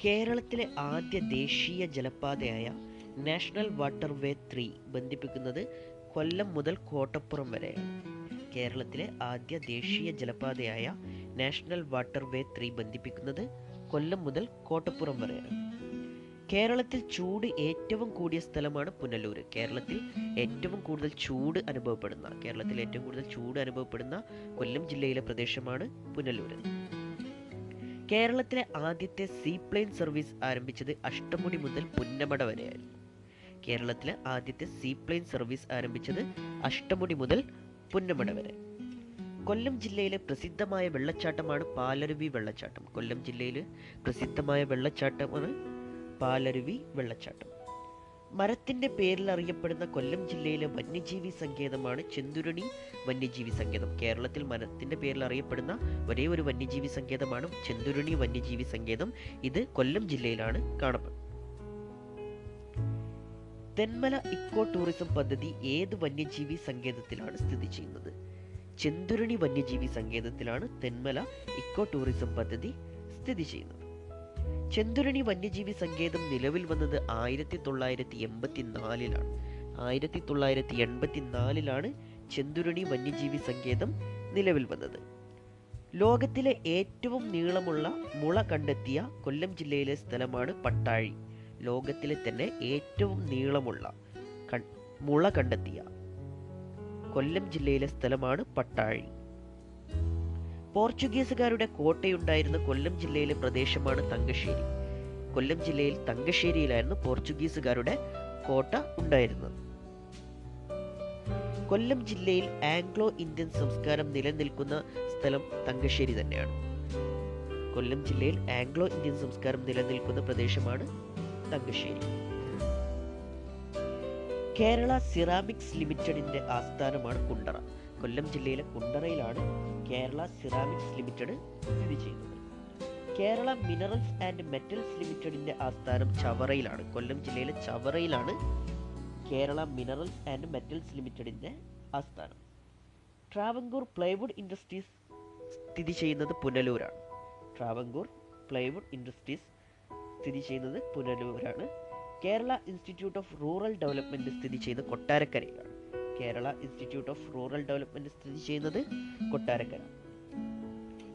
കേരളത്തിലെ ആദ്യ ദേശീയ ജലപാതയായ നാഷണൽ വാട്ടർ വേ ത്രീ ബന്ധിപ്പിക്കുന്നത് കൊല്ലം മുതൽ കോട്ടപ്പുറം വരെയാണ് കേരളത്തിലെ ആദ്യ ദേശീയ ജലപാതയായ നാഷണൽ വാട്ടർ വേ ത്രീ ബന്ധിപ്പിക്കുന്നത് കൊല്ലം മുതൽ കോട്ടപ്പുറം വരെയാണ് കേരളത്തിൽ ചൂട് ഏറ്റവും കൂടിയ സ്ഥലമാണ് പുനലൂർ കേരളത്തിൽ ഏറ്റവും കൂടുതൽ ചൂട് അനുഭവപ്പെടുന്ന കേരളത്തിൽ ഏറ്റവും കൂടുതൽ ചൂട് അനുഭവപ്പെടുന്ന കൊല്ലം ജില്ലയിലെ പ്രദേശമാണ് പുനലൂർ കേരളത്തിലെ ആദ്യത്തെ സീപ്ലെയിൻ സർവീസ് ആരംഭിച്ചത് അഷ്ടമുടി മുതൽ പുന്നമട വരെയായിരുന്നു. കേരളത്തിലെ ആദ്യത്തെ സീപ്ലെയിൻ സർവീസ് ആരംഭിച്ചത് അഷ്ടമുടി മുതൽ പുന്നമട വരെ. കൊല്ലം ജില്ലയിലെ പ്രസിദ്ധമായ വെള്ളച്ചാട്ടമാണ് പാലരുവി വെള്ളച്ചാട്ടം. കൊല്ലം ജില്ലയിലെ പ്രസിദ്ധമായ വെള്ളച്ചാട്ടമാണ് പാലരുവി വെള്ളച്ചാട്ടം. മരത്തിന്റെ പേരിൽ അറിയപ്പെടുന്ന കൊല്ലം ജില്ലയിലെ വന്യജീവി സങ്കേതമാണ് ചെന്തുരണി വന്യജീവി സങ്കേതം. കേരളത്തിൽ മരത്തിന്റെ പേരിൽ അറിയപ്പെടുന്ന ഒരേ ഒരു വന്യജീവി സങ്കേതമാണ് ചെന്തുരണി വന്യജീവി സങ്കേതം. ഇത് കൊല്ലം ജില്ലയിലാണ് കാണപ്പെടുന്നത്. തെന്മല ഇക്കോ ടൂറിസം പദ്ധതി ഏത് വന്യജീവി സങ്കേതത്തിലാണ് സ്ഥിതി ചെയ്യുന്നത്? ചെന്തുരണി വന്യജീവി സങ്കേതത്തിലാണ് തെന്മല ഇക്കോ ടൂറിസം പദ്ധതി സ്ഥിതി ചെയ്യുന്നത്. ചെന്തുരണി വന്യജീവി സങ്കേതം നിലവിൽ വന്നത് ആയിരത്തി തൊള്ളായിരത്തി എൺപത്തി നാലിലാണ് ആയിരത്തി തൊള്ളായിരത്തി എൺപത്തി നാലിലാണ് ചെന്തുരണി വന്യജീവി സങ്കേതം നിലവിൽ വന്നത്. ലോകത്തിലെ ഏറ്റവും നീളമുള്ള മുള കണ്ടെത്തിയ കൊല്ലം ജില്ലയിലെ സ്ഥലമാണ് പട്ടാഴി. ലോകത്തിലെ തന്നെ ഏറ്റവും നീളമുള്ള മുള കണ്ടെത്തിയ കൊല്ലം ജില്ലയിലെ സ്ഥലമാണ് പട്ടാഴി. പോർച്ചുഗീസുകാരുടെ കോട്ടയുണ്ടായിരുന്ന കൊല്ലം ജില്ലയിലെ പ്രദേശമാണ് തങ്കശ്ശേരി. കൊല്ലം ജില്ലയിൽ തങ്കശ്ശേരിയിലായിരുന്നു പോർച്ചുഗീസുകാരുടെ കോട്ട ഉണ്ടായിരുന്നത്. കൊല്ലം ജില്ലയിൽ ആംഗ്ലോ ഇന്ത്യൻ സംസ്കാരം നിലനിൽക്കുന്ന സ്ഥലം തങ്കശ്ശേരി തന്നെയാണ്. കൊല്ലം ജില്ലയിൽ ആംഗ്ലോ ഇന്ത്യൻ സംസ്കാരം നിലനിൽക്കുന്ന പ്രദേശമാണ് തങ്കശ്ശേരി. കേരള സിറാമിക്സ് ലിമിറ്റഡിന്റെ ആസ്ഥാനമാണ് കുണ്ടറ. കൊല്ലം ജില്ലയിലെ കുണ്ടറയിലാണ് കേരള സിറാമിക്സ് ലിമിറ്റഡ് സ്ഥിതി ചെയ്യുന്നത്. കേരള മിനറൽസ് ആൻഡ് മെറ്റൽസ് ലിമിറ്റഡിന്റെ ആസ്ഥാനം ചവറയിലാണ്. കൊല്ലം ജില്ലയിലെ ചവറയിലാണ് കേരള മിനറൽസ് ആൻഡ് മെറ്റൽസ് ലിമിറ്റഡിന്റെ ആസ്ഥാനം. ട്രാവങ്കൂർ പ്ലൈവുഡ് ഇൻഡസ്ട്രീസ് സ്ഥിതി ചെയ്യുന്നത് പുനലൂരാണ്. ട്രാവങ്കൂർ പ്ലൈവുഡ് ഇൻഡസ്ട്രീസ് സ്ഥിതി ചെയ്യുന്നത് പുനലൂരാണ്. Kerala institute of rural development സ്ഥിതി ചെയ്യുന്നത് കൊട്ടാരക്കരയിലാണ്. Kerala institute of rural development സ്ഥിതി ചെയ്യുന്നത് Kottarakkara.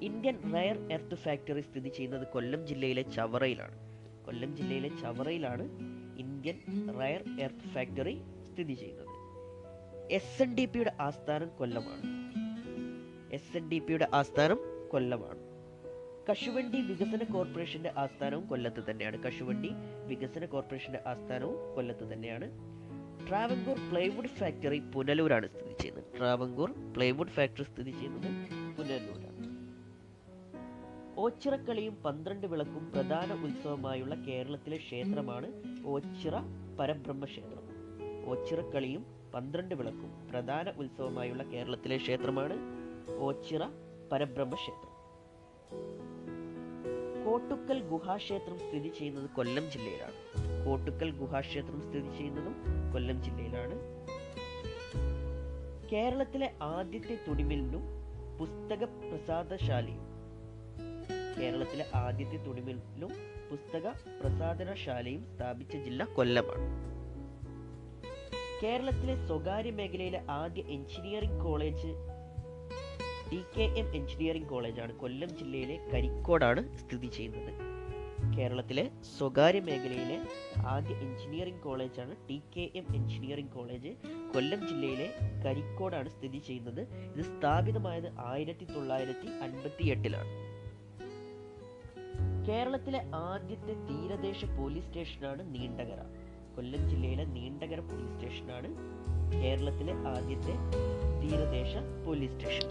Indian rare earth factory സ്ഥിതി ചെയ്യുന്നത് കൊല്ലം ജില്ലയിലെ ചവറയിലാണ്. കൊല്ലം ജില്ലയിലെ ചവറയിലാണ് ഇന്ത്യൻ റയർ എർത്ത് ഫാക്ടറി സ്ഥിതി ചെയ്യുന്നത്. എസ് എൻ ഡി പിയുടെ ആസ്ഥാനം കൊല്ലമാണ്. എസ് എൻ ഡി പിയുടെ ആസ്ഥാനം കൊല്ലമാണ്. കശുവണ്ടി വികസന കോർപ്പറേഷന്റെ ആസ്ഥാനവും കൊല്ലത്ത് തന്നെയാണ്. കശുവണ്ടി വികസന കോർപ്പറേഷന്റെ ആസ്ഥാനവും കൊല്ലത്ത് തന്നെയാണ്. ട്രാവൻകൂർ പ്ലൈവുഡ് ഫാക്ടറി പുനലൂരാണ് സ്ഥിതി ചെയ്യുന്നത്. ട്രാവൻകൂർ പ്ലൈവുഡ് ഫാക്ടറി സ്ഥിതി ചെയ്യുന്നത് പുനലൂരാണ്. ഓച്ചിറക്കളിയും പന്ത്രണ്ട് വിളക്കും പ്രധാന ഉത്സവമായുള്ള കേരളത്തിലെ ക്ഷേത്രമാണ് ഓച്ചിറ പരബ്രഹ്മ ക്ഷേത്രം ഓച്ചിറക്കളിയും പന്ത്രണ്ട് വിളക്കും പ്രധാന ഉത്സവമായുള്ള കേരളത്തിലെ ക്ഷേത്രമാണ് ഓച്ചിറ പരബ്രഹ്മ ക്ഷേത്രം കോട്ടുക്കൽ ഗുഹാക്ഷേത്രം സ്ഥിതി ചെയ്യുന്നത് കൊല്ലം ജില്ലയിലാണ്. കോട്ടുക്കൽ ഗുഹാക്ഷേത്രം സ്ഥിതി ചെയ്യുന്നതും കൊല്ലം ജില്ലയിലാണ്. കേരളത്തിലെ ആദ്യത്തെ തുണിമില്ലും പുസ്തക പ്രസാദശാലയും കേരളത്തിലെ ആദ്യത്തെ തുണിമില്ലും പുസ്തക പ്രസാദനശാലയും സ്ഥാപിച്ച ജില്ല കൊല്ലമാണ്. കേരളത്തിലെ സ്വകാര്യ മേഖലയിലെ ആദ്യ engineering college D K M engineering കോളേജാണ്. കൊല്ലം ജില്ലയിലെ കരിക്കോടാണ് സ്ഥിതി ചെയ്യുന്നത്. കേരളത്തിലെ സ്വകാര്യ മേഖലയിലെ ആദ്യ എഞ്ചിനീയറിംഗ് കോളേജാണ് T K M engineering college. Kollam ജില്ലയിലെ കരിക്കോടാണ് സ്ഥിതി ചെയ്യുന്നത്. ഇത് സ്ഥാപിതമായത് ആയിരത്തി തൊള്ളായിരത്തി അൻപത്തി എട്ടിലാണ് കേരളത്തിലെ ആദ്യത്തെ തീരദേശ പോലീസ് സ്റ്റേഷനാണ് നീണ്ടകര. കൊല്ലം ജില്ലയിലെ നീണ്ടകര പോലീസ് സ്റ്റേഷനാണ് കേരളത്തിലെ ആദ്യത്തെ തീരദേശ പോലീസ് സ്റ്റേഷൻ.